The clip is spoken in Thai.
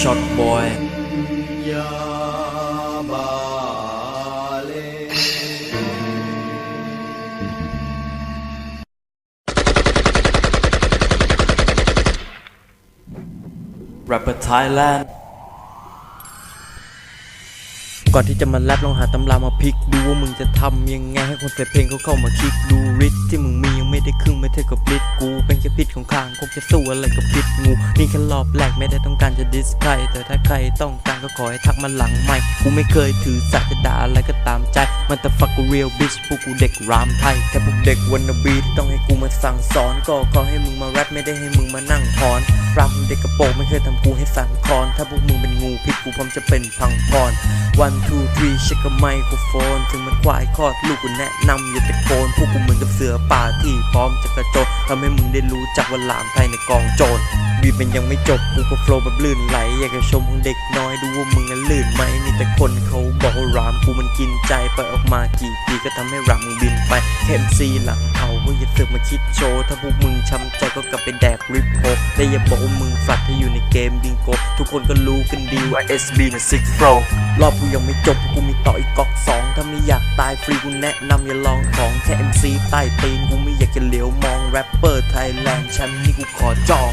shot boy ยาบาเล rapper Thailand ก่อนที่จะมาแรปลองหาตำรามาพลิกดูว่ามึงจะทำยังไงให้คนใส่เพลงเขาเข้ามาคลิกดูริทที่มึงมียังไม่ได้ครึ่งไม่เท่ากับริทกู เป็นแค่พิษของข้างคงจะสู้อะไรกับพิษงูนี่แค่รอบแรกไม่ได้ต้องการจะดิสใครแต่ถ้าใครต้องการก็ขอให้ทักมาหลังไม่กูไม่เคยถือสัตว์จะด่าอะไรก็ตามใจ มันแต่ฟักกูเรียลบิชพวกกูเด็กรามไทยแค่พวกเด็กวันนบีที่ต้องให้กูมาสั่งสอน ก็ขอให้มึงมาแรปไม่ได้ให้มึงมานั่งพรรำเด็กกระโปงไม่เคยทำกูให้สั่นคอน ถ้าพวกมึงเป็นงูพิษกูพร้อมจะเป็นพังพร one two three เช็คกับไมโครโฟน ถึงมันควายคลอดลูกกูแนะนำอย่าตะโกนพวกกูเหมือนกับเสือป่าที่พร้อมจะกระโจนทำให้มึงได้รู้จักว่าหลามไทยในกองโจร บีบมันยังไม่จบกูก็โฟล์แบบลื่นไหล อยากจะชมของเด็กน้อยดูว่ามึงนั้นลื่นไหมมีแต่คนเขาบอกว่ารามกูมันกินใจไปออกมากี่ปีก็ทำให้รามมึงบินไปเคมซีหลังเขาก็อย่าเสือกมาคิดโชว์ถ้าพวกมึงช้ำใจก็กลับไปแดกริปโพและอย่าบอกว่ามึงฝัดที่อยู่ในเกมบิงโกทุกคนก็รู้กันดีว่า SB น่ะ6 Pro รอบกูยังไม่จบกูมีต่ออีกก๊อกสองถ้าไม่อยากตายฟรีกูแนะนำอย่าลองของแค่ MC ใต้ตีนกูไม่อยากจะเหลียวมองแรปเปอร์ไทยแลนด์แชมป์นี่กูขอจอง